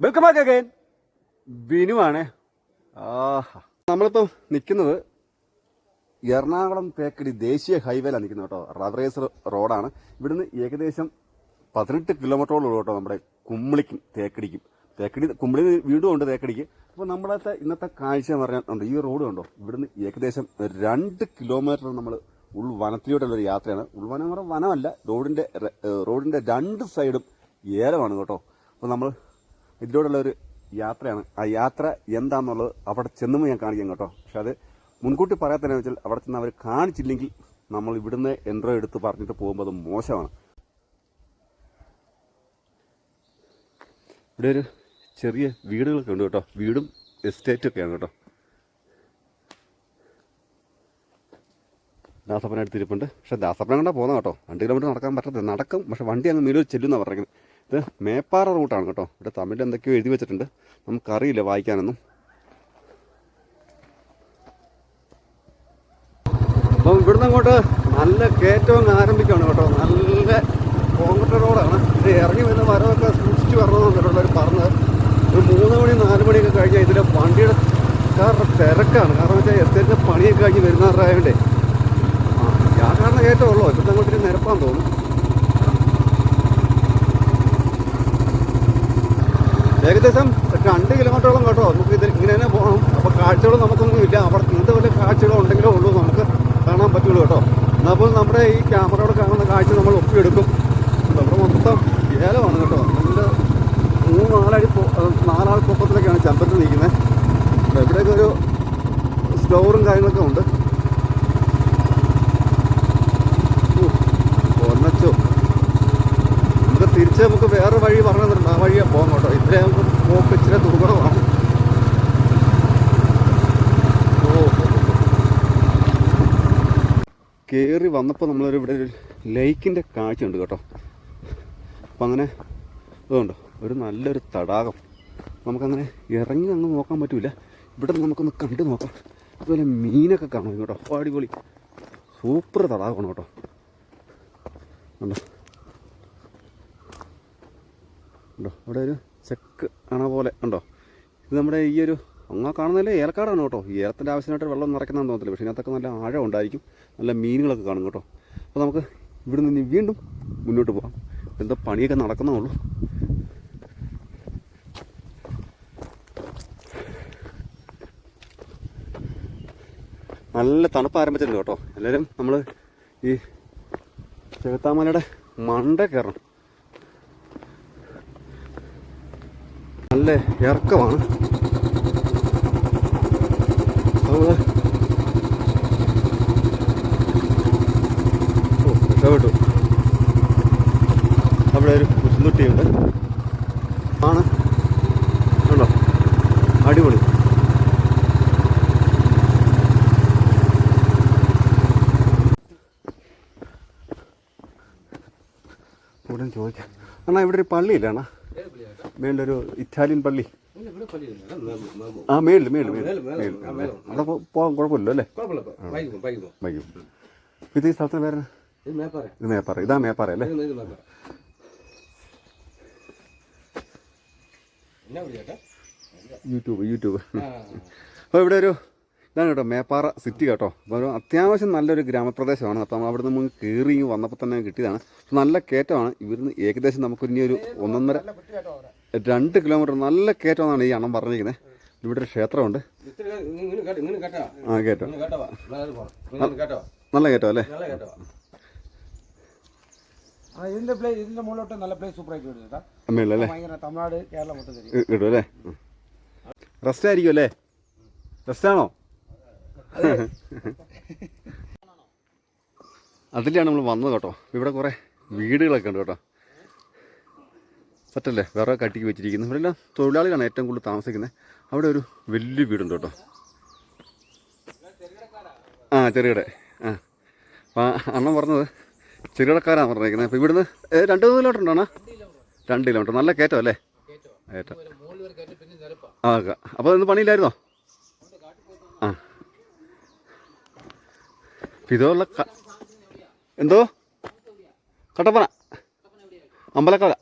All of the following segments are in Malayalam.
Welcome back again. വിനുവാണ് ആഹാ. നമ്മളിപ്പോൾ നിൽക്കുന്നത് എറണാകുളം തേക്കടി ദേശീയ ഹൈവേയിലാണ് നിൽക്കുന്നത് കേട്ടോ. റവറേസർ റോഡാണ്. ഇവിടുന്ന് ഏകദേശം പതിനെട്ട് കിലോമീറ്ററോളം കേട്ടോ നമ്മുടെ കുമ്മിളിക്കും തേക്കടിക്കും. തേക്കടി കുമ്പിളി വീടും ഉണ്ട് തേക്കടിക്ക്. അപ്പോൾ നമ്മളത്തെ ഇന്നത്തെ കാഴ്ച എന്ന് പറഞ്ഞാൽ ഈ റോഡ് കണ്ടോ? ഇവിടുന്ന് ഏകദേശം രണ്ട് കിലോമീറ്റർ നമ്മൾ ഉൾവനത്തിലോട്ടുള്ളൊരു യാത്രയാണ്. ഉൾവനം വനമല്ല റോഡിന്റെ റോഡിന്റെ രണ്ട് സൈഡും ഏലമാണ് കേട്ടോ. അപ്പോൾ നമ്മൾ ഇതിലൂടെയുള്ള ഒരു യാത്രയാണ്. ആ യാത്ര എന്താണെന്നുള്ളത് അവിടെ ചെന്നുമ്പോൾ ഞാൻ കാണിക്കാം കേട്ടോ. പക്ഷെ അത് മുൻകൂട്ടി പറയാത്തന്നെ വെച്ചാൽ അവിടെ ചെന്ന് അവർ കാണിച്ചില്ലെങ്കിൽ നമ്മൾ ഇവിടുന്ന് എൻട്രോ എടുത്ത് പറഞ്ഞിട്ട് പോകുമ്പോൾ അത് മോശമാണ്. ഇവിടെ ഒരു ചെറിയ വീടുകളൊക്കെ ഉണ്ട് കേട്ടോ. വീടും എസ്റ്റേറ്റും ഒക്കെയാണ് കേട്ടോ. ദാസപ്പന അടുത്തിരിപ്പുണ്ട്. പക്ഷെ ദാസപ്പന കണ്ടാൽ പോകുന്ന കേട്ടോ. രണ്ട് കിലോമീറ്റർ നടക്കാൻ പറ്റത്തില്ല. നടക്കും. പക്ഷെ വണ്ടി അങ്ങ് മേലൂർ ചെല്ലുന്ന പറയുന്നത്. ഇത് മേപ്പാറ റൂട്ടാണ് കേട്ടോ. ഇവിടെ തമിഴിൽ എന്തൊക്കെയോ എഴുതി വെച്ചിട്ടുണ്ട്. നമുക്കറിയില്ല വായിക്കാനൊന്നും. അപ്പം ഇവിടുന്ന് അങ്ങോട്ട് നല്ല കയറ്റവും ആരംഭിക്കുകയാണ് കേട്ടോ. നല്ല കോൺക്രീറ്റ് റോഡാണ് ഇത് ഇറങ്ങി വരുന്ന മരമൊക്കെ സൂക്ഷിച്ച് വരണമെന്ന് കേട്ടുള്ളവർ പറഞ്ഞത് ഒരു മൂന്ന് മണി നാല് മണിയൊക്കെ കഴിഞ്ഞാൽ ഇതിലെ വണ്ടിയുടെ കാരുടെ തിരക്കാണ്. കാരണം വെച്ചാൽ എസ്റ്റേറ്റിന്റെ പണിയൊക്കെ കഴിഞ്ഞ് വരുന്നവരായതുകൊണ്ടേ ആ കാരണം കയറ്റമുള്ളൂ ഇപ്പം അങ്ങോട്ട് നിരപ്പാൻ നിരപ്പാന്ന് തോന്നുന്നു ഏകദേശം രണ്ട് കിലോമീറ്ററോളം കേട്ടോ. നമുക്ക് ഇത് ഇങ്ങനെ തന്നെ പോകണം അപ്പോൾ കാഴ്ചകൾ നമുക്കൊന്നും ഇല്ല. അവിടെ ഇന്നത്തെ വല്ല കാഴ്ചകൾ ഉണ്ടെങ്കിലേ ഉള്ളൂ. നമുക്ക് കാണാൻ പറ്റുള്ളൂ കേട്ടോ. പോലും നമ്മുടെ ഈ ക്യാമറയോട് കാണുന്ന കാഴ്ച നമ്മൾ ഒപ്പിയെടുക്കും. നമ്മുടെ മൊത്തം ഏലമാണ് കേട്ടോ. നല്ല മൂന്ന് നാലടി നാലാൾ പൊക്കത്തിലൊക്കെയാണ് ചമ്പത്ത് നിൽക്കുന്നത്. ഇവിടെയൊക്കെ ഒരു സ്റ്റോറും കാര്യങ്ങളൊക്കെ ഉണ്ട്. ഒന്നച്ചോ നമുക്ക് തിരിച്ച് നമുക്ക് വേറെ വഴി പറഞ്ഞു തന്നിട്ടുണ്ട് ആ വഴിയാണ് പോകാം കേട്ടോ. ഇതിലെ നമുക്ക് പോക്ക് ഇച്ചിരി ദുർഘടമാണ് കയറി വന്നപ്പോൾ നമ്മളൊരു ഇവിടെ ഒരു ലേക്കിന്റെ കാഴ്ച ഉണ്ട് കേട്ടോ. അപ്പം അങ്ങനെ ഇതുണ്ടോ ഒരു നല്ലൊരു തടാകം. നമുക്കങ്ങനെ ഇറങ്ങി അങ്ങ് നോക്കാൻ പറ്റില്ല ഇവിടെ നമുക്കൊന്ന് കണ്ടു നോക്കാം. അതുപോലെ മീനൊക്കെ കാണും കേട്ടോ. അടിപൊളി. സൂപ്പർ തടാകമാണ് കേട്ടോ. ഉണ്ടോ ഉണ്ടോ? അവിടെ ഒരു ചെക്ക് അണ പോലെ ഉണ്ടോ? ഇത് നമ്മുടെ ഈ ഒരു അങ്ങ് കാണുന്നതിൽ ഏലക്കാടാണ് കേട്ടോ. ഏലത്തിന്റെ ആവശ്യമായിട്ട് വെള്ളം നിറയ്ക്കുന്നതെന്ന് തോന്നത്തില്ല. പക്ഷേ ഇതിനകത്തൊക്കെ നല്ല ആഴം ഉണ്ടായിരിക്കും. നല്ല മീനുകളൊക്കെ കാണും കേട്ടോ. അപ്പോൾ നമുക്ക് ഇവിടെ നിന്ന് വീണ്ടും മുന്നോട്ട് പോകാം എന്തോ പണിയൊക്കെ നടക്കുന്നേ നല്ല തണുപ്പ് ആരംഭിച്ചിട്ടുണ്ട് കേട്ടോ. എല്ലാവരും നമ്മൾ ഈ ചെകുത്താമലയുടെ മണ്ട കയറണം. നല്ല ഇറക്കമാണ്. രക്ഷപ്പെട്ടു അവിടെ ഒരു കുസുന്തുട്ടിയുണ്ട് ആണ്. ഉണ്ടോ അടിപൊളി. ഉടൻ ചോദിക്കാം. അണ്ണാ ഇവിടെ ഒരു പള്ളിയില്ല അണ്ണാ? മേളിലൊരു ഇറ്റാലിയൻ പള്ളി. ആ മേളിൽ മേളിൽ മേളിൽ മേളിൽ അവിടെ പോകാൻ കുഴപ്പമില്ലല്ലോ അല്ലേ? വൈകും ഇത് ഈ സ്ഥലത്തിന് പേര് ഇത് മേപ്പാറ. ഇതാ മേപ്പാറ. അല്ലേ? YouTube YouTube. അപ്പോൾ ഇവിടെ ഒരു ഇതാണ് കേട്ടോ മേപ്പാറ സിറ്റി കേട്ടോ. അപ്പോൾ ഒരു അത്യാവശ്യം നല്ലൊരു ഗ്രാമപ്രദേശമാണ്. അപ്പം അവിടെ നിന്ന് നമുക്ക് കയറി വന്നപ്പോൾ തന്നെ കിട്ടിയതാണ്. അപ്പോൾ നല്ല കയറ്റമാണ്. ഇവിടുന്ന് ഏകദേശം നമുക്ക് ഇനി ഒരു ഒന്നൊന്നര രണ്ട് കിലോമീറ്റർ നല്ല കയറ്റമെന്നാണ് ഈ അണ്ണം പറഞ്ഞിരിക്കുന്നത് ഇവിടെ ഒരു ക്ഷേത്രമുണ്ട്. ആ കയറ്റം നല്ല കയറ്റം അല്ലേ? ഇതിന്റെ പ്ലേസ് ഇതിന്റെ മുകളിലോട്ട് നല്ല പ്ലേസ് സൂപ്പറായിട്ട് വരും കേട്ടോ. തമിഴ്നാട് കേരളം മൊത്തം തരും അല്ലേ? റെസ്റ്റ് ആയിരിക്കും അല്ലേ? റെസ്റ്റ് ആണോ? അതിലാണ് നമ്മൾ വന്നത് കേട്ടോ. ഇവിടെ കുറേ വീടുകളൊക്കെ ഉണ്ട് കേട്ടോ. സെറ്റല്ലേ വേറെ കട്ടിക്ക് വെച്ചിരിക്കുന്നത് ഇവിടെ എല്ലാം തൊഴിലാളികളാണ് ഏറ്റവും കൂടുതൽ താമസിക്കുന്നത്. അവിടെ ഒരു വലിയ വീടുണ്ട് കേട്ടോ. ആ ചെറുകിട. ആ. അപ്പം അണ്ണൻ പറഞ്ഞത് ചെറുകിടക്കാരാണ് പറഞ്ഞിരിക്കുന്നത് അപ്പോൾ ഇവിടുന്ന് രണ്ട് കിലോമീറ്റർ ഉണ്ടോ രണ്ട് കിലോമീറ്റർ. നല്ല കയറ്റം അല്ലേ? കയറ്റം. ആ അപ്പോൾ ഇന്ന് പണിയില്ലായിരുന്നോ? ആ. ഇതുള്ള എന്തോ? കട്ടപ്പന. അമ്പലക്കാല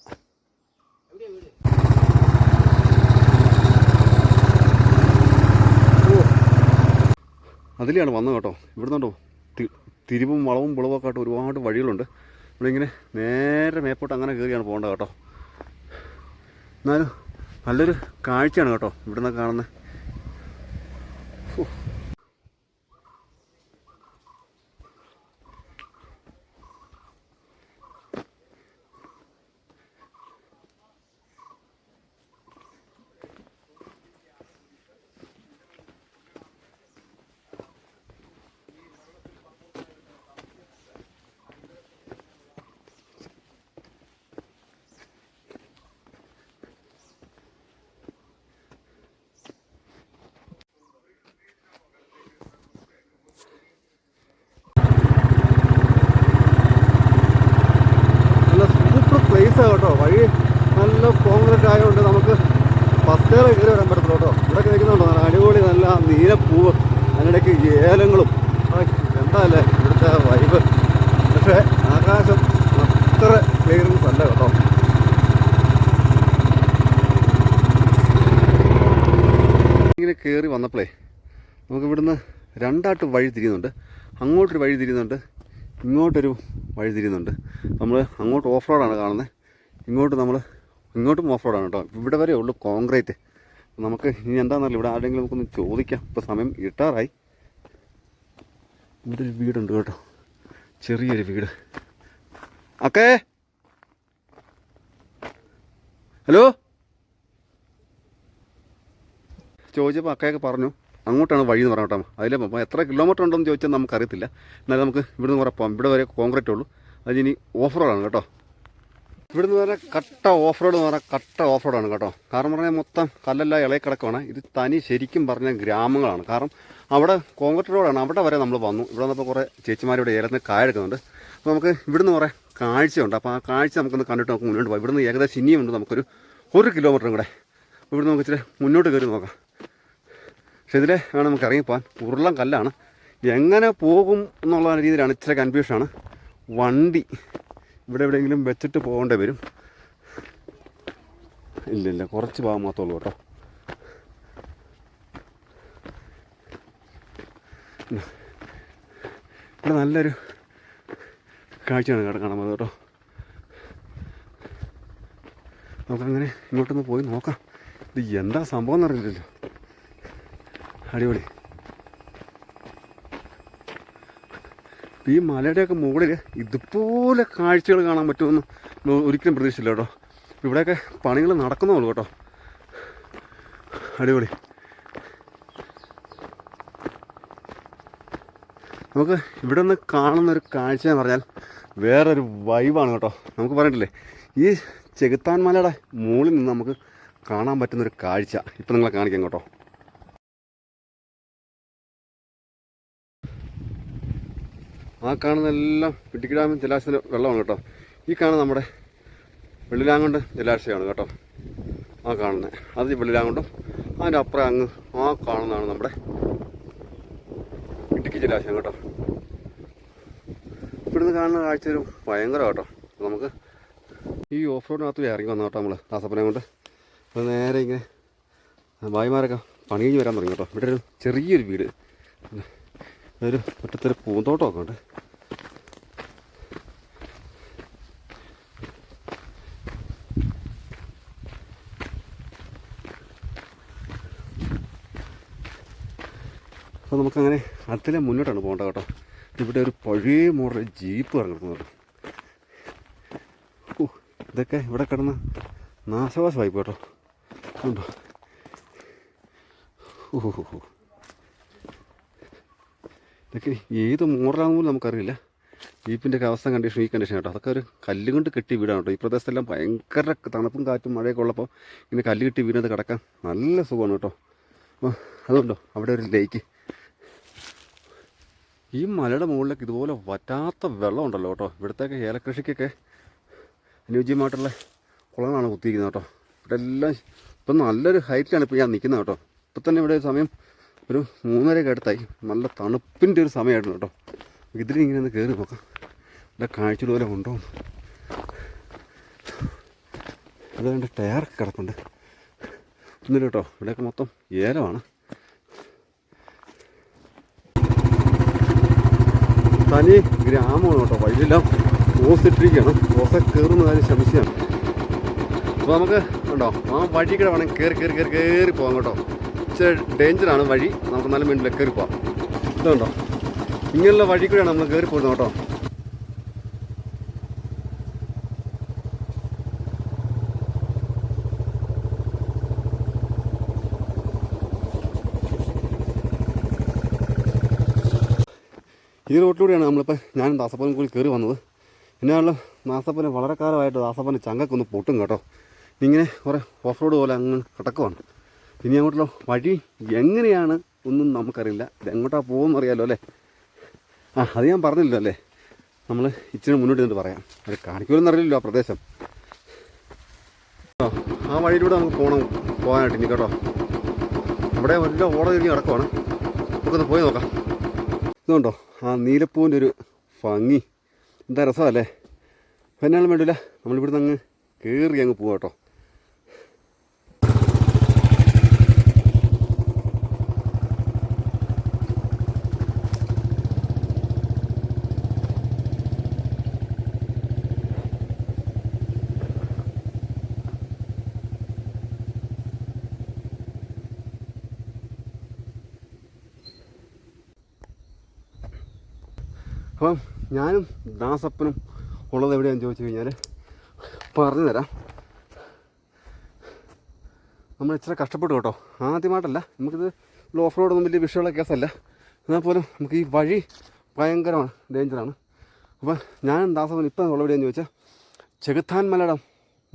അതിലെയാണ് വന്നത് കേട്ടോ. ഇവിടുന്നുണ്ടോ തിരിവും വളവും വിളവൊക്കെ ആയിട്ട് ഒരുപാട് വഴികളുണ്ട്. ഇവിടെ ഇങ്ങനെ നേരെ മേപ്പോട്ട് അങ്ങനെ കയറിയാണ് പോകേണ്ടത് കേട്ടോ. എന്നാലും നല്ലൊരു കാഴ്ചയാണ് കേട്ടോ ഇവിടുന്ന് കാണുന്നത് നല്ല സൂപ്പർ പ്ലേസാണ് കേട്ടോ. വഴി നല്ല കോൺക്രീറ്റ് ആയതുകൊണ്ട് നമുക്ക് ബസ്സുകൾ കയറി വരാൻ പറ്റത്തില്ല കേട്ടോ. ഇവിടെ കഴിക്കുന്നുണ്ടോ നല്ല അടിപൊളി നല്ല നീലപ്പൂവ് അതിനിടയ്ക്ക് ഏലങ്ങളും. എന്താല്ലേ ഇവിടുത്തെ വൈബ് പക്ഷേ ആകാശം അത്ര ക്ലിയറൻസ് അല്ല കേട്ടോ. ഇങ്ങനെ കയറി വന്നപ്പോഴേ നമുക്ക് ഇവിടുന്ന് രണ്ടായിട്ട് വഴി തിരിയുന്നുണ്ട്. അങ്ങോട്ടൊരു വഴി തിരിയുന്നുണ്ട് ഇങ്ങോട്ടൊരു വഴി തിരിയുന്നുണ്ട്. നമ്മൾ അങ്ങോട്ട് ഓഫ് റോഡാണ് കാണുന്നത് ഇങ്ങോട്ട് നമ്മൾ ഇങ്ങോട്ടും ഓഫ് റോഡാണ് കേട്ടോ ഇവിടെ വരെ ഉള്ളൂ കോൺക്രീറ്റ് നമുക്ക് ഇനി എന്താണെന്നറിയില്ല ഇവിടെ ആരെങ്കിലും നമുക്കൊന്ന് ചോദിക്കാം. ഇപ്പോൾ സമയം ഇട്ടാറായി. ഇവിടെ ഒരു വീടുണ്ട് കേട്ടോ. ചെറിയൊരു വീട്. അക്കേ! ഹലോ? ചോദിച്ചപ്പോൾ അക്കയൊക്കെ പറഞ്ഞു. അങ്ങോട്ടാണ് വഴി എന്ന് പറഞ്ഞു കേട്ടോ. അതിലെ അപ്പം എത്ര കിലോമീറ്റർ ഉണ്ടെന്ന് ചോദിച്ചാൽ നമുക്കറിയത്തില്ല. എന്നാലും നമുക്ക് ഇവിടുന്ന് കുറേ പോകാം ഇവിടെ വരെ കോൺക്രീറ്റ് ഉള്ളൂ. അതിനി ഓഫ് റോഡാണ് കേട്ടോ. ഇവിടുന്ന് വരെ കട്ട ഓഫ് റോഡ് എന്ന് പറഞ്ഞാൽ കട്ട ഓഫ് റോഡാണ് കേട്ടോ. കാരണം പറഞ്ഞാൽ മൊത്തം കല്ലെല്ലാം ഇളയ കിടക്കുവാണ്. ഇത് തനി ശരിക്കും പറഞ്ഞ ഗ്രാമങ്ങളാണ്. കാരണം അവിടെ കോൺക്രീറ്റ് റോഡാണ്. അവിടെ വരെ നമ്മൾ വന്നു. ഇവിടെ വന്നപ്പോൾ കുറേ ചേച്ചിമാരിവിടെ ഏലത്തിന് കായെടുക്കുന്നുണ്ട്. അപ്പോൾ നമുക്ക് ഇവിടുന്ന് കുറേ കാഴ്ചയുണ്ട്. അപ്പോൾ ആ കാഴ്ച നമുക്കൊന്ന് കണ്ടിട്ട് നമുക്ക് മുന്നോട്ട് പോകാം ഇവിടുന്ന് ഏകദേശം ഇനിയുമുണ്ട് നമുക്കൊരു ഒരു കിലോമീറ്ററും കൂടെ. ഇവിടുന്ന് നമുക്ക് ഇച്ചിരി മുന്നോട്ട് കയറി നോക്കാം. പക്ഷേ ഇതിലെ വേണം നമുക്ക് ഇറങ്ങിപ്പോകാൻ ഉരുളം കല്ലാണ്. എങ്ങനെ പോകും എന്നുള്ള രീതിയിലാണ് ഇച്ചിരി കൺഫ്യൂഷനാണ് വണ്ടി. ഇവിടെ എവിടെയെങ്കിലും വെച്ചിട്ട് പോകേണ്ടി വരും. ഇല്ല ഇല്ല കുറച്ച് ഭാഗം മാത്രമേ ഉള്ളൂ കേട്ടോ. ഇവിടെ നല്ലൊരു കാഴ്ചയാണ് കേട്ടോ പോകുന്നത് കേട്ടോ. നമുക്കങ്ങനെ ഇങ്ങോട്ടൊന്ന് പോയി നോക്കാം. ഇത് എന്താ സംഭവം എന്നറിയില്ലല്ലോ അടിപൊളി. ഈ മലയുടെയൊക്കെ മുകളിൽ ഇതുപോലെ കാഴ്ചകൾ കാണാൻ പറ്റുമെന്ന് ഒരിക്കലും പ്രതീക്ഷിച്ചില്ല കേട്ടോ. ഇവിടെയൊക്കെ പണികൾ നടക്കുന്നുള്ളൂ കേട്ടോ. അടിപൊളി. നമുക്ക് ഇവിടെ നിന്ന് കാണുന്ന ഒരു കാഴ്ച എന്ന് പറഞ്ഞാൽ വേറൊരു വൈബാണ് കേട്ടോ. നമുക്ക് പറഞ്ഞിട്ടില്ലേ ഈ ചെകുത്താൻ മലയുടെ മുകളിൽ നിന്ന് നമുക്ക് കാണാൻ പറ്റുന്നൊരു കാഴ്ച ഇപ്പം നിങ്ങളെ കാണിക്കാം കേട്ടോ. ആ കാണുന്നതെല്ലാം ഇടുക്കി ഡാമിൽ ജലാശയത്തിന്റെ വെള്ളമാണ് കേട്ടോ. ഈ കാണുന്ന നമ്മുടെ വെള്ളിലാങ്കൊണ്ട് ജലാശയമാണ് കേട്ടോ. ആ കാണുന്നത് അത് വെള്ളിലാങ്കൊണ്ടും അതിന്റെ അപ്പുറം അങ്ങ് ആ കാണുന്നതാണ് നമ്മുടെ ഇടുക്കി ജലാശയം കേട്ടോ. ഇവിടുന്ന് കാണുന്ന കാഴ്ച ഒരു ഭയങ്കര കേട്ടോ. നമുക്ക് ഈ ഓഫ് റോഡിനകത്ത് ഇറങ്ങി വന്ന കേട്ടോ നമ്മൾ ദാസപ്പനെ കൊണ്ട്. അത് നേരെ ഇങ്ങനെ ഭായിമാരൊക്കെ പണി കഴിഞ്ഞ് വരാൻ തുടങ്ങി കേട്ടോ. ഇവിടെ ഒരു ചെറിയൊരു വീട്. ഒരു മുറ്റത്തൊരു പൂന്തോട്ടമൊക്കെ ഉണ്ട്. അപ്പോൾ നമുക്കങ്ങനെ അതിലെ മുന്നോട്ടാണ് പോകേണ്ടത് കേട്ടോ. ഇവിടെ ഒരു പഴയ മോഡൽ ജീപ്പ് ഇറങ്ങുന്നുണ്ട്. ഓ ഇതൊക്കെ ഇവിടെ കിടന്ന് നാശവാസമായി കേട്ടോ. ഉണ്ടോ? ഓ ഇതൊക്കെ ഏത് മോഡലാണെന്ന് പോലും നമുക്കറിയില്ല. ജീപ്പിന്റെ ഒക്കെ അവസ്ഥ കണ്ടീഷൻ ഈ കണ്ടീഷൻ കേട്ടോ. അതൊക്കെ ഒരു കല്ല് കൊണ്ട് കെട്ടി വീടാണ് കേട്ടോ. ഈ പ്രദേശത്തെല്ലാം ഭയങ്കര തണുപ്പും കാറ്റും മഴയൊക്കെ ഉള്ളപ്പോൾ ഇങ്ങനെ കല്ല് കെട്ടി വീടിനകത്ത് കിടക്കാൻ നല്ല സുഖമാണ് കേട്ടോ. അതുകൊണ്ടോ അവിടെ ഒരു ലേക്ക് ഈ മലയുടെ മുകളിലേക്ക് ഇതുപോലെ വറ്റാത്ത വെള്ളമുണ്ടല്ലോ കേട്ടോ. ഇവിടത്തേക്ക് ഏലക്കൃഷിക്കൊക്കെ അനുയോജ്യമായിട്ടുള്ള കുളങ്ങളാണ് കുത്തിയിരിക്കുന്നത് കേട്ടോ. ഇവിടെ എല്ലാം ഇപ്പം നല്ലൊരു ഹൈറ്റിലാണ് ഇപ്പോൾ ഞാൻ നിൽക്കുന്നത് കേട്ടോ. ഇപ്പം തന്നെ ഇവിടെ സമയം ഒരു മൂന്നരയൊക്കെ അടുത്തായി നല്ല തണുപ്പിന്റെ ഒരു സമയമായിരുന്നു കേട്ടോ. ഇതിലിങ്ങനെ ഒന്ന് കയറി നോക്കാം. ഇവിടെ കാഴ്ച പോലെ ഉണ്ടോ? അതുകൊണ്ട് ടയറൊക്കെ കിടപ്പുണ്ട്. ഒന്നുമില്ല കേട്ടോ. ഇവിടെയൊക്കെ മൊത്തം ഏലമാണ്. തനി ഗ്രാമമാണ് കേട്ടോ. വഴിയെല്ലാം ഓസിട്ടിരിക്കുകയാണ്. ഓസ കയറുന്ന കാര്യം സംശയമാണ് അപ്പോൾ നമുക്ക് ഉണ്ടോ? ആ വഴി കൂടെ വേണം. കയറി കയറി കയറി കയറി പോകാം കേട്ടോ. ഇച്ചിരി ഡേഞ്ചറാണ് വഴി നമുക്ക് നല്ല മിനിറ്റിൽ കയറി പോവാം ഇതുണ്ടോ? ഇങ്ങനെയുള്ള വഴി കൂടെയാണ് നമ്മൾ കയറി പോകുന്നത് കേട്ടോ. ഈ റോട്ടിലൂടെയാണ് നമ്മളിപ്പോൾ ഞാൻ ദാസപ്പനും കൂടി കയറി വന്നത്. എന്നാണല്ലോ ദാസപ്പന് വളരെ കാലമായിട്ട് ദാസപ്പന് ചങ്കക്കൊന്ന് പൊട്ടും കേട്ടോ. ഇങ്ങനെ കുറേ ഓഫ് റോഡ് പോലെ അങ്ങ് കിടക്കുവാണ്. ഇനി അങ്ങോട്ടുള്ള വഴി എങ്ങനെയാണ് ഒന്നും നമുക്കറിയില്ല. ഇത് എങ്ങോട്ടാ പോകുമെന്ന് അറിയാലോ അല്ലേ? ആ അത് ഞാൻ പറഞ്ഞില്ലല്ലോ അല്ലേ? നമ്മൾ ഇച്ചിരി മുന്നോട്ട് നിന്നിട്ട് പറയാം. അത് കാണിക്കുമെന്ന് അറിയില്ലല്ലോ ആ പ്രദേശം. ആ, ആ വഴിയിലൂടെ നമുക്ക് പോകണം പോകാനായിട്ട് ഇനി കേട്ടോ. ഇവിടെ വല്ല ഓട തിരിഞ്ഞ് കിടക്കുവാണ്. നമുക്കൊന്ന് പോയി നോക്കാം. ഇതുകൊണ്ടോ ആ നീലപ്പൂവിന്റെ ഒരു ഭംഗി. എന്താ രസമല്ലേ? എന്നാലും വേണ്ടില്ല. നമ്മളിവിടുന്ന് അങ്ങ് കയറി അങ്ങ് പോകാം കേട്ടോ അപ്പം ഞാനും ദാസപ്പനും ഉള്ളത് എവിടെയാന്ന് ചോദിച്ചു കഴിഞ്ഞാൽ പറഞ്ഞു തരാം നമ്മൾ ഇച്ചിരി കഷ്ടപ്പെട്ടു കേട്ടോ. ആദ്യമായിട്ടല്ല നമുക്കിത് ഓഫ് റോഡൊന്നും വലിയ വിഷയമുള്ള കേസല്ല. എന്നാൽ പോലും നമുക്ക് ഈ വഴി ഭയങ്കരമാണ് ഡേഞ്ചറാണ് അപ്പോൾ ഞാൻ ദാസപ്പൻ ഇപ്പം ഉള്ള എവിടെയാണെന്ന് ചോദിച്ചാൽ ചെകുത്താൻ മലയുടെ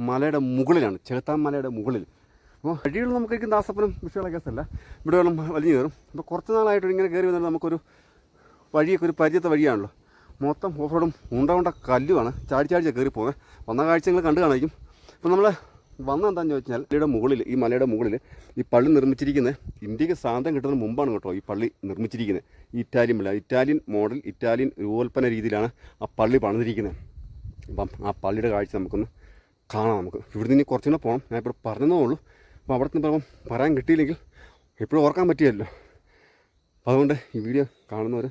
മലയുടെ മുകളിലാണ് ചെകുത്താൻ മലയുടെ മുകളിൽ. അപ്പോൾ വഴികൾ നമുക്ക് ദാസപ്പനും വിഷയമുള്ള കേസല്ല. ഇവിടെ വെള്ളം വലിഞ്ഞു കയറും. അപ്പോൾ കുറച്ച് നാളായിട്ട് ഇങ്ങനെ കയറി വന്നാൽ നമുക്കൊരു വഴിയൊക്കെ ഒരു പരിചയത്തെ വഴിയാണല്ലോ. മൊത്തം ഓഫ് റോഡും ഉണ്ട ഉണ്ട കല്ലുമാണ് ചാടി ചാടിച്ചാണ് കയറി പോകുന്നത് വന്ന കാഴ്ച നിങ്ങൾ കണ്ടു കാണിക്കും അപ്പോൾ നമ്മൾ വന്ന എന്താണെന്ന് ചോദിച്ചാൽ മലയുടെ മുകളിൽ ഈ മലയുടെ മുകളിൽ ഈ പള്ളി നിർമ്മിച്ചിരിക്കുന്നത് ഇന്ത്യയ്ക്ക് സ്വാതന്ത്ര്യം കിട്ടുന്നതിന് മുമ്പാണ് കേട്ടോ ഈ പള്ളി നിർമ്മിച്ചിരിക്കുന്നത് ഈ ഇറ്റാലിയൻ പള്ളി ഇറ്റാലിയൻ മോഡൽ ഇറ്റാലിയൻ രൂപകൽപ്പന രീതിയിലാണ് ആ പള്ളി പണിതിരിക്കുന്നത് അപ്പം ആ പള്ളിയുടെ കാഴ്ച നമുക്കൊന്ന് കാണാം നമുക്ക്. ഇവിടുന്ന് ഇനി കുറച്ചും കൂടെ പോകണം ഞാൻ ഇപ്പോൾ പറഞ്ഞതേ ഉള്ളൂ. അപ്പോൾ അവിടെ നിന്ന് പറയാൻ കിട്ടിയില്ലെങ്കിൽ എപ്പോഴും ഓർക്കാൻ പറ്റിയല്ലോ. അതുകൊണ്ട് ഈ വീഡിയോ കാണുന്നവർ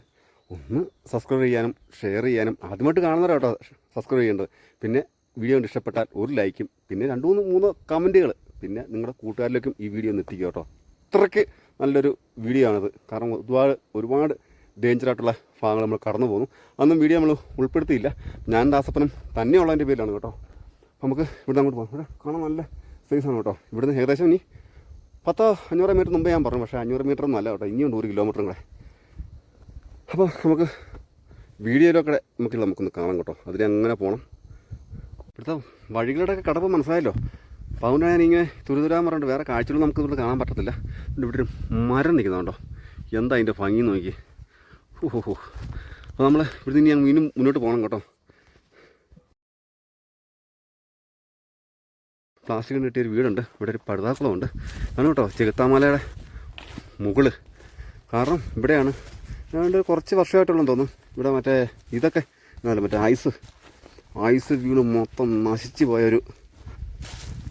ഒന്ന് സബ്സ്ക്രൈബ് ചെയ്യാനും ഷെയർ ചെയ്യാനും ആദ്യമായിട്ട് കാണുന്നവരാ കേട്ടോ സബ്സ്ക്രൈബ് ചെയ്യേണ്ടത്. പിന്നെ വീഡിയോ കണ്ട് ഇഷ്ടപ്പെട്ടാൽ ഒരു ലൈക്കും പിന്നെ രണ്ട് മൂന്ന് മൂന്ന് കമന്റുകൾ പിന്നെ നിങ്ങളുടെ കൂട്ടുകാരിലേക്കും ഈ വീഡിയോ ഒന്ന് എത്തിക്കുക കേട്ടോ. അത്രയ്ക്ക് നല്ലൊരു വീഡിയോ ആണിത്. കാരണം ഒരുപാട് ഒരുപാട് ഡേഞ്ചറായിട്ടുള്ള ഭാഗങ്ങൾ നമ്മൾ കടന്നു പോകുന്നു അന്നും വീഡിയോ നമ്മൾ ഉൾപ്പെടുത്തിയില്ല. ഞാൻ ദാസപ്പനും തന്നെയുള്ളതിന്റെ പേരിലാണ് കേട്ടോ. നമുക്ക് ഇവിടെ അങ്ങോട്ട് പോകാം. ഇവിടെ കാണാൻ നല്ല സൈസാണ് കേട്ടോ. ഇവിടുന്ന് ഏകദേശം ഇനി പത്തോ അഞ്ഞൂറ് മീറ്റർ മുമ്പേ ഞാൻ പറഞ്ഞു. പക്ഷേ അഞ്ഞൂറ് മീറ്റർ ഒന്നും അല്ല കേട്ടോ. ഇനിയുണ്ട് ഒരു കിലോമീറ്ററും കൂടെ. അപ്പോൾ നമുക്ക് വീഡിയോയിലൊക്കെ നമുക്ക് നമുക്കൊന്ന് കാണാം കേട്ടോ. അതിൽ അങ്ങനെ പോകണം ഇവിടുത്തെ വഴികളുടെയൊക്കെ കടപ്പ് മനസ്സിലായല്ലോ. അപ്പോൾ അതുകൊണ്ടാണ് ഞാനിങ്ങനെ തുരുതുരാൻ പറഞ്ഞിട്ട് വേറെ കാഴ്ചകൾ നമുക്ക് ഇവിടെ കാണാൻ പറ്റത്തില്ല. ഇവിടെ ഒരു മരം നിൽക്കുന്നുണ്ടോ എന്താ അതിന്റെ ഭംഗി നോക്കി. ഹോ ഹോ അപ്പോൾ നമ്മൾ ഇവിടുന്ന് ഇനി വീണ്ടും മുന്നോട്ട് പോകണം കേട്ടോ. പ്ലാസ്റ്റിക് കിട്ടിയൊരു വീടുണ്ട്. ഇവിടെ ഒരു പടുതാക്കുളമുണ്ട് ആണ് കേട്ടോ ചെകുത്താമലയുടെ മുകൾ. കാരണം ഇവിടെയാണ് ഏതാണ്ട് കുറച്ച് വർഷമായിട്ടുള്ള തോന്നുന്നു. ഇവിടെ മറ്റേ ഇതൊക്കെ എന്നാലും മറ്റേ ഐസ്. ഐസ് വീണ് മൊത്തം നശിച്ചു പോയൊരു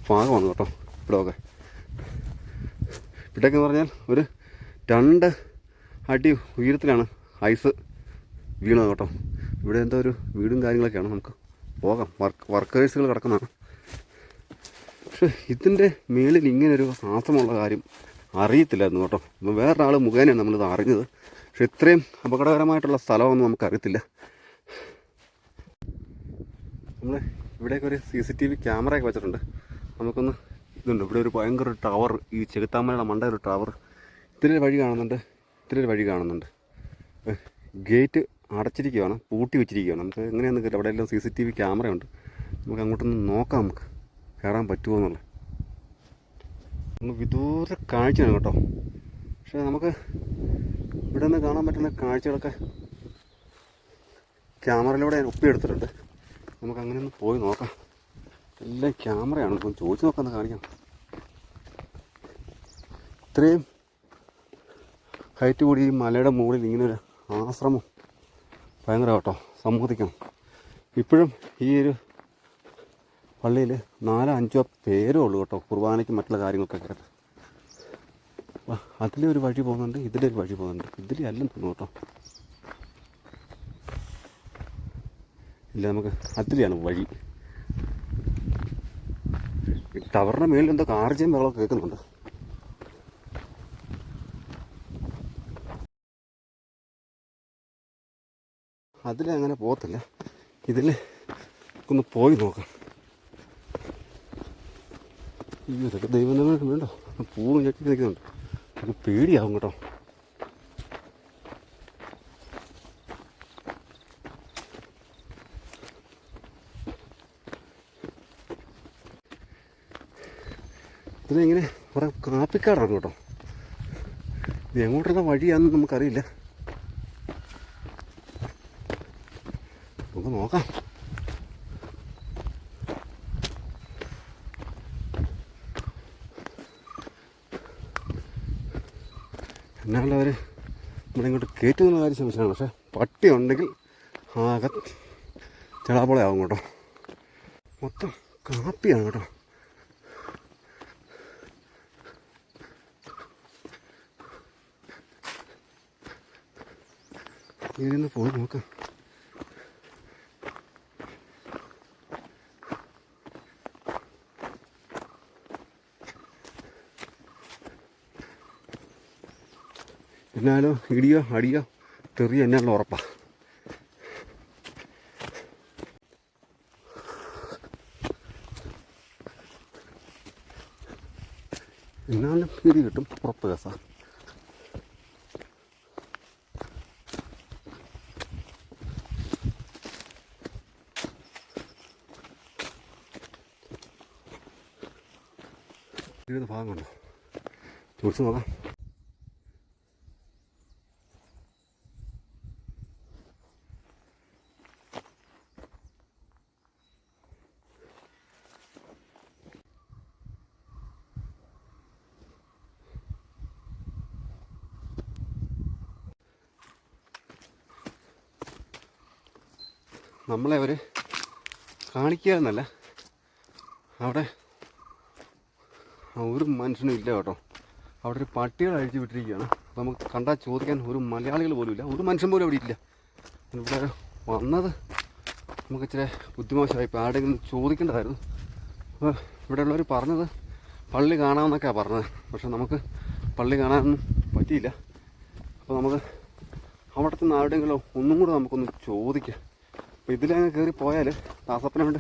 ഭാഗമാണ് കേട്ടോ ഇവിടെയൊക്കെ. ഇവിടെയൊക്കെ പറഞ്ഞാൽ ഒരു രണ്ട് അടി ഉയരത്തിലാണ് ഐസ് വീണത് കേട്ടോ. ഇവിടെ എന്തോ ഒരു വീടും കാര്യങ്ങളൊക്കെയാണ്. നമുക്ക് പോകാം. വർക്ക് വർക്കേഴ്സുകൾ കിടക്കുന്നതാണ്. പക്ഷെ ഇതിന്റെ മേളിൽ ഒരു ശ്വാസമുള്ള കാര്യം അറിയത്തില്ലായിരുന്നു കേട്ടോ. ഇപ്പം വേറൊരാൾ മുഖേനയാണ് നമ്മളിത് അറിഞ്ഞത്. പക്ഷെ ഇത്രയും അപകടകരമായിട്ടുള്ള സ്ഥലമൊന്നും നമുക്കറിയത്തില്ല. നമ്മൾ ഇവിടെയൊക്കെ ഒരു സി സി ടി വി ക്യാമറയൊക്കെ വെച്ചിട്ടുണ്ട്. നമുക്കൊന്ന് ഇതുണ്ട്. ഇവിടെ ഒരു ഭയങ്കര ടവർ ഈ ചെകുത്താമലയുടെ മണ്ട ഒരു ടവർ. ഇത്തിരി വഴി കാണുന്നുണ്ട്. ഇത്തിരി വഴി കാണുന്നുണ്ട്. ഗേറ്റ് അടച്ചിരിക്കുകയാണ് പൂട്ടി വെച്ചിരിക്കുകയാണ് നമുക്ക് എങ്ങനെയാണെന്ന് കേട്ടോ. അവിടെ എല്ലാം സി സി ടി വി ക്യാമറയുണ്ട്. നമുക്ക് അങ്ങോട്ടൊന്ന് നോക്കാം നമുക്ക്. കയറാൻ പറ്റുമോ എന്നുള്ളത്. ഒന്ന് വിദൂര കാഴ്ചയാണ് കേട്ടോ. പക്ഷേ നമുക്ക് ഇവിടെ നിന്ന് കാണാൻ പറ്റുന്ന കാഴ്ചകളൊക്കെ ക്യാമറയിലൂടെ ഞാൻ ഒപ്പിയെടുത്തിട്ടുണ്ട്. നമുക്ക് അങ്ങനെ ഒന്ന് പോയി നോക്കാം. എല്ലാം ക്യാമറയാണ്. ഇപ്പം ചോദിച്ചു നോക്കാമെന്ന് കാണിക്കാം. ഇത്രയും ഹൈറ്റ് കൂടി ഈ മലയുടെ മുകളിൽ ഇങ്ങനെ ഒരു ആശ്രമം ഭയങ്കര കേട്ടോ. സമ്മതിക്കണം ഇപ്പോഴും ഈ ഒരു പള്ളിയിൽ നാലോ അഞ്ചോ പേരേ ഉള്ളൂ കേട്ടോ. കുർബാനയ്ക്ക് മറ്റുള്ള കാര്യങ്ങൾക്കൊക്കെ അതിലെ ഒരു വഴി പോകുന്നുണ്ട് ഇതിലെ ഒരു വഴി പോകുന്നുണ്ട്. ഇതിലെ അല്ലെന്ന് തോന്നുന്നു കേട്ടോ. ഇല്ല നമുക്ക് അതിലെയാണ് വഴി. ടവറിന്റെ മേളിൽ എന്തോ കാർജയും വെള്ളമൊക്കെ കേൾക്കുന്നുണ്ട്. അതിലെ അങ്ങനെ പോകത്തില്ല. ഇതിൽ ഒന്ന് പോയി നോക്കാം. അയ്യോ ഇതൊക്കെ ദൈവം വേണ്ടോ? പൂവും ഞെട്ടി നിൽക്കുന്നുണ്ട് നമുക്ക് പേടിയാവും കേട്ടോ. ഇതിനെങ്ങനെ കുറേ കാപ്പിക്കാടാണ് കേട്ടോ. ഇത് എങ്ങോട്ടുള്ള വഴിയാണെന്ന് നമുക്കറിയില്ല. നമുക്ക് നോക്കാം എന്നാലും അവർ നമ്മളിങ്ങോട്ട് കയറ്റുന്ന കാര്യം സംശയമാണ് പക്ഷേ പട്ടി ഉണ്ടെങ്കിൽ ആകെ ചെളാപ്പോളെ ആവും കേട്ടോ. മൊത്തം കാപ്പിയാണ് കേട്ടോ. ഇതിന് പോയി നോക്കാം. എന്നാലും ഇടിയോ അടിയോ തെറിയോ എന്നുള്ള ഉറപ്പാ. എന്നാലും ഇടി കിട്ടും ഉറപ്പ് കസ. ഭാഗമുണ്ടോ ചോദിച്ചു നോക്കാം. നമ്മളെ അവർ കാണിക്കുക എന്നല്ല അവിടെ ഒരു മനുഷ്യനും ഇല്ല കേട്ടോ. അവിടെ ഒരു പട്ടികൾ അഴിച്ചു വിട്ടിരിക്കുകയാണ്. നമുക്ക് കണ്ടാൽ ചോദിക്കാൻ ഒരു മലയാളികൾ പോലും ഇല്ല. ഒരു മനുഷ്യൻ പോലും അവിടെ ഇല്ല. ഇവിടെ വന്നത് നമുക്ക് ഇച്ചിരി ബുദ്ധിമോശമായി. ഇപ്പോൾ ആരുടെങ്കിലും ചോദിക്കേണ്ടതായിരുന്നു. അപ്പോൾ ഇവിടെ ഉള്ളവർ പറഞ്ഞത് പള്ളി കാണാമെന്നൊക്കെയാണ് പറഞ്ഞത്. പക്ഷെ നമുക്ക് പള്ളി കാണാനൊന്നും പറ്റിയില്ല. അപ്പോൾ നമുക്ക് അവിടുത്തെ നിന്ന് ആരുടെയെങ്കിലും ഒന്നും കൂടെ നമുക്കൊന്ന് ചോദിക്കാം. അപ്പോൾ ഇതിലങ്ങ് കയറി പോയാൽ ദാസപ്പനെ കൊണ്ട്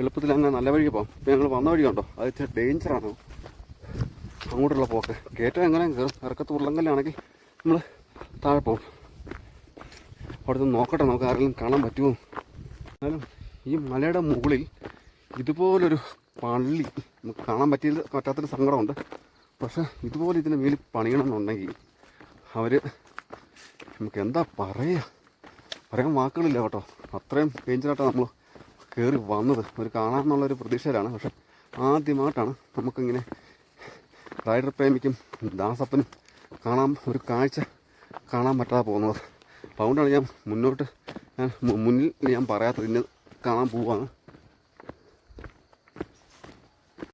എളുപ്പത്തിൽ അങ്ങ് നല്ല വഴിക്ക് പോകും. ഇപ്പോൾ ഞങ്ങൾ വന്ന വഴി കണ്ടോ? അത് ഇച്ചിരി ഡേഞ്ചറാണ് അങ്ങോട്ടുള്ള പോക്ക്. കയറ്റം എങ്ങനെ കയറും ഇറക്കത്ത് ഉരുളങ്കല്ലാണെങ്കിൽ നമ്മൾ താഴെ പോകും അവിടുത്തെ നോക്കട്ടെ നമുക്ക് ആരെങ്കിലും കാണാൻ പറ്റുമോ? എന്നാലും ഈ മലയുടെ മുകളിൽ ഇതുപോലൊരു പള്ളി നമുക്ക് കാണാൻ പറ്റിയത് പറ്റാത്തൊരു സങ്കടമുണ്ട്. പക്ഷേ ഇതുപോലെ ഇതിന്റെ മേലിൽ പണിയണമെന്നുണ്ടെങ്കിൽ അവർ നമുക്ക് എന്താ പറയുക പറയാൻ വാക്കുകളില്ല കേട്ടോ. അത്രയും ഡേഞ്ചറായിട്ടാണ് നമ്മൾ കയറി വന്നത്. ഒരു കാണാമെന്നുള്ളൊരു പ്രതീക്ഷയിലാണ്. പക്ഷെ ആദ്യമായിട്ടാണ് നമുക്കിങ്ങനെ റൈഡർ പ്രേമിക്കും ദാസപ്പനും കാണാൻ ഒരു കാഴ്ച കാണാൻ പറ്റാതെ പോകുന്നത്. അപ്പോൾ അതുകൊണ്ടാണ് ഞാൻ മുന്നോട്ട് ഞാൻ മുന്നിൽ ഞാൻ പറയാത്തത് ഇന്ന് കാണാൻ പോവാണ്.